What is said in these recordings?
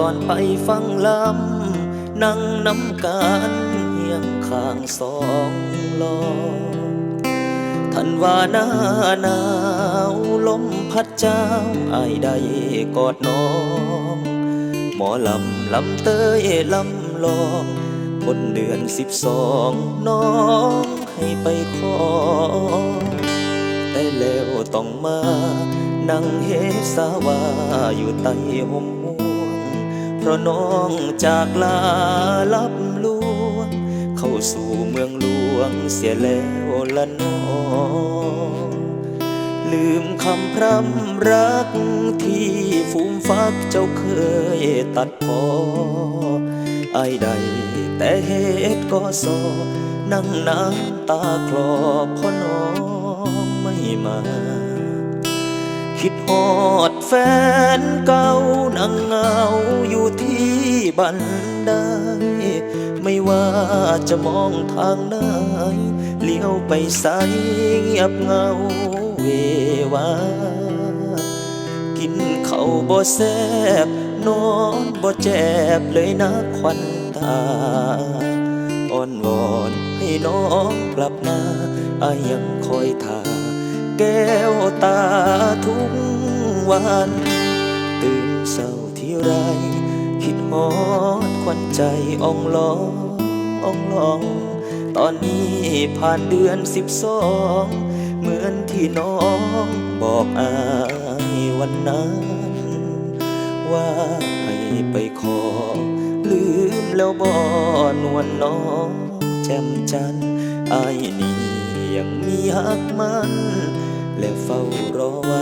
ตอนไปฟังลำ นั่งน้ำกันเฮียงข้างสองลอท่านว่าหน้าหนาวลมพัดเจ้าอายได้กอดน้อง หมอลำลำเตยลำลองบนเดือนสิบสองน้องให้ไปขอ แต่แล้วต้องมา นั่งเฮสาวาอยู่ใต้ห่ม เพราะน้องจากลาลับลวง เข้าสู่เมืองหลวงเสียแล้วละน้องลืมคำพร่ำรักที่ฟูมฟักเจ้าเคยตัดพอไอ้ใดแต่เหตุก็สอนั่งน้ำตาคลอเพ่อน้องไม่มา คิดฮอดแฟนเก่านั่งเงาอยู่ บันไดไม่ว่าจะมองทางไหนเลี้ยวไปใสเงียบเงาเววากินข้าวบ่แซบนอนบ่แจบเลยนะควันตาอ้อนวอนให้น้องกลับมาอายังคอยทาแก้วตาทุกวัน ตื่นเศร้าที่ไร คิดฮอดควันใจอ่องลองอ่องลอง ตอนนี้ผ่านเดือนสิบสองเหมือนที่น้องบอกอายวันนั้น ว่าให้ไปขอ ลืมแล้วบ่นวลน้องแจ่มจันทร์อายนี่ยังมีหักมัน และเฝ้ารอวัน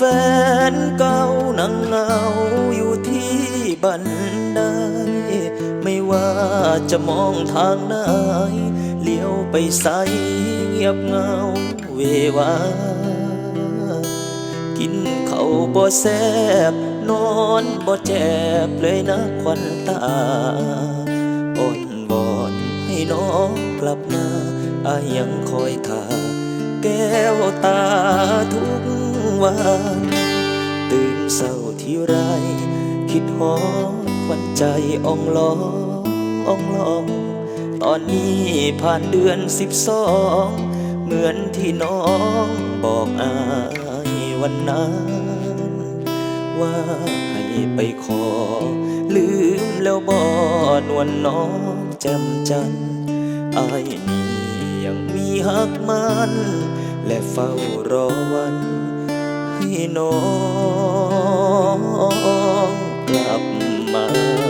แฟนเก่านั่งเหงาอยู่ที่บันไดไม่ว่าจะมองทางไหนเลี้ยวไปใสเงียบเงาเววา กินเขาวบ่แซบนอนบ่แจบเลยนะควันตาอ่อนบอนให้น้องกลับมาอายังคอยท่าแก้วตาทุก วันตื่นเศร้าที่ไร คิดฮอควันใจอ่องลองอ่องลอง ตอนนี้ผ่านเดือนสิบสอง เหมือนที่น้องบอกอายวันนั้น ว่าให้ไปขอ ลืมแล้วบ่นวลน้องแจ่มจันอายนี่ยังมีหักมันและเฝ้ารอวัน น้องกลับมา